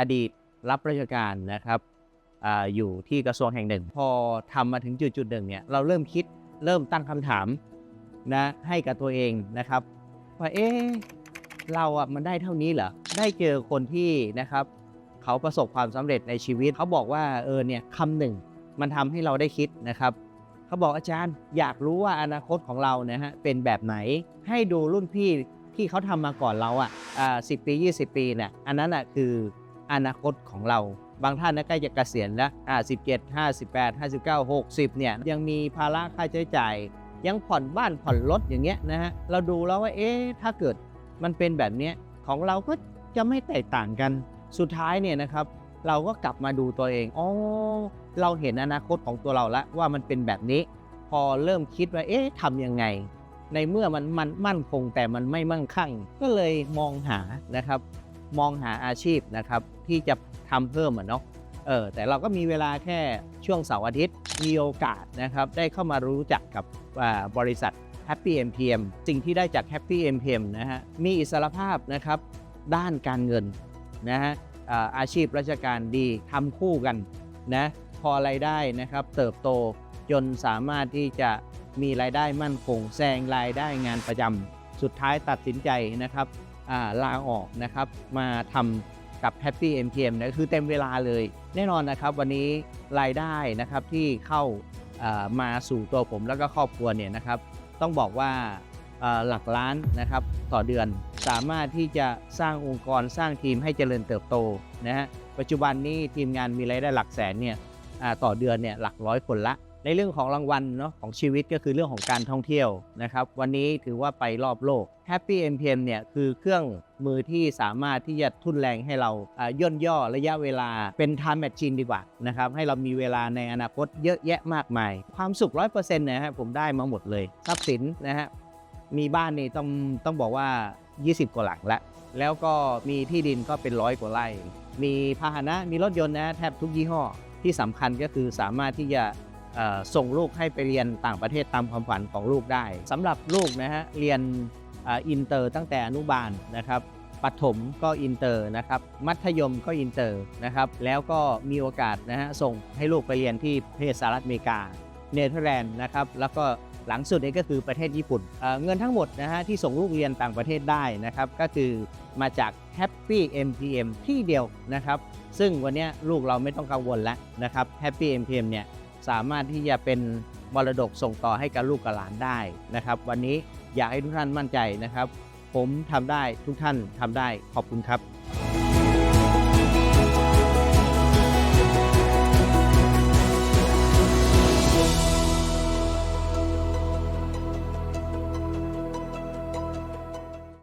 อดีตรับราชการนะครับออยู่ที่กระทรวงแห่งหนึ่ง พอทำมาถึงจุดจุดหนึ่งเนี่ยเราเริ่มคิดเริ่มตั้งคำถามนะให้กับตัวเองนะครับว่าเอ๊เราอะมันได้เท่านี้เหรอได้เจอคนที่นะครับ เขาประสบความสำเร็จในชีวิต เขาบอกว่าเออเนี่ยคำหนึ่งมันทำให้เราได้คิดนะครับเขาบอกอาจารย์อยากรู้ว่าอนาคตของเรานะฮะเป็นแบบไหนให้ดูรุ่นพี่ที่เขาทำมาก่อนเราอะอ่าสิปี 20 ปีเนี่ยอันนั้นอะคือ อนาคตของเรา บางท่านนะใกล้จะเกษียณแล้วอ่า17 58 59 60เนี่ยยังมีภาระค่าใช้จ่าย ยังผ่อนบ้านผ่อนรถอย่างเงี้ยนะฮะเราดูแล้วว่าเอ๊ะถ้าเกิดมันเป็นแบบเนี้ยของเราก็จะไม่แตกต่างกันสุดท้ายเนี่ยนะครับ เราก็กลับมาดูตัวเองอ๋อเราเห็นอนาคตของตัวเราแล้วว่ามันเป็นแบบนี้ พอเริ่มคิดว่าเอ๊ะทำยังไง ในเมื่อมันมันมั่นคงแต่มันไม่มั่งคั่ง ก็เลยมองหานะครับ มองหาอาชีพนะครับที่จะทำเพิ่มอะเนาะเออแต่เราก็มีเวลาแค่ช่วงเสาร์อาทิตย์ มีโอกาสนะครับได้เข้ามารู้จักกับบริษัท Happy MPM สิ่งที่ได้จาก Happy MPM นะฮะมีอิสรภาพนะครับด้านการเงินนะฮะอาชีพราชการดีทำคู่กันนะพอรายได้นะครับเติบโตจนสามารถที่จะมีรายได้มั่นคงแซงรายได้งานประจำสุดท้ายตัดสินใจนะครับ ลาออกนะครับมาทำกับ Happy MTM นะคือเต็มเวลาเลย แน่นอนนะครับวันนี้รายได้นะครับที่เข้ามาสู่ตัวผมแล้วก็ครอบครัวเนี่ยนะครับ ต้องบอกว่าหลักล้านนะครับต่อเดือนสามารถที่จะสร้างองค์กรสร้างทีมให้เจริญเติบโตนะฮะปัจจุบันนี้ทีมงานมีรายได้หลักแสนเนี่ยต่อเดือนเนี่ยหลักร้อยคนละ ในเรื่องของรางวัลเนาะของชีวิตก็คือเรื่องของการท่องเที่ยวนะครับ วันนี้ถือว่าไปรอบโลก Happy MPM เนี่ยคือเครื่องมือที่สามารถที่จะทุนแรงให้เราย่นย่อระยะเวลาเป็น time machine ดีกว่านะครับ ให้เรามีเวลาในอนาคตเยอะแยะมากมาย ความสุข 100%นะฮะผมได้มาหมดเลย ทรัพย์สินนะฮะมีบ้านนี่ต้องต้องบอกว่า 20 กว่าหลังแล้วแล้วก็มีที่ดินก็เป็นร้อยกว่าไร่ มีพาหนะมีรถยนต์นะแทบทุกยี่ห้อที่สำคัญก็คือสามารถที่จะ ส่งลูกให้ไปเรียนต่างประเทศตามความฝันของลูกได้สำหรับลูกนะฮะเรียนอ,อินเตอร์ตั้งแต่อนุบาลนะครับปฐมก็อินเตอร์นะครับมัธยมก็อินเตอร์นะครับแล้วก็มีโอกาสนะฮะส่งให้ลูกไปเรียนที่ประเทศสหรัฐอเมริกาเนเธอร์แลนด์นะครับแล้วก็หลังสุดนี้ก็คือประเทศญี่ปุ่นเเงินทั้งหมดนะฮะที่ส่งลูกเรียนต่างประเทศได้นะครับก็คือมาจาก Happy MPM ที่เดียวนะครับซึ่งวันนี้ลูกเราไม่ต้องกังวลแล้วนะครับ Happy MPM เนี่ย สามารถที่จะเป็นมรดกส่งต่อให้กับลูกกับหลานได้นะครับ วันนี้อยากให้ทุกท่านมั่นใจนะครับ ผมทำได้ทุกท่านทำได้ขอบคุณครับ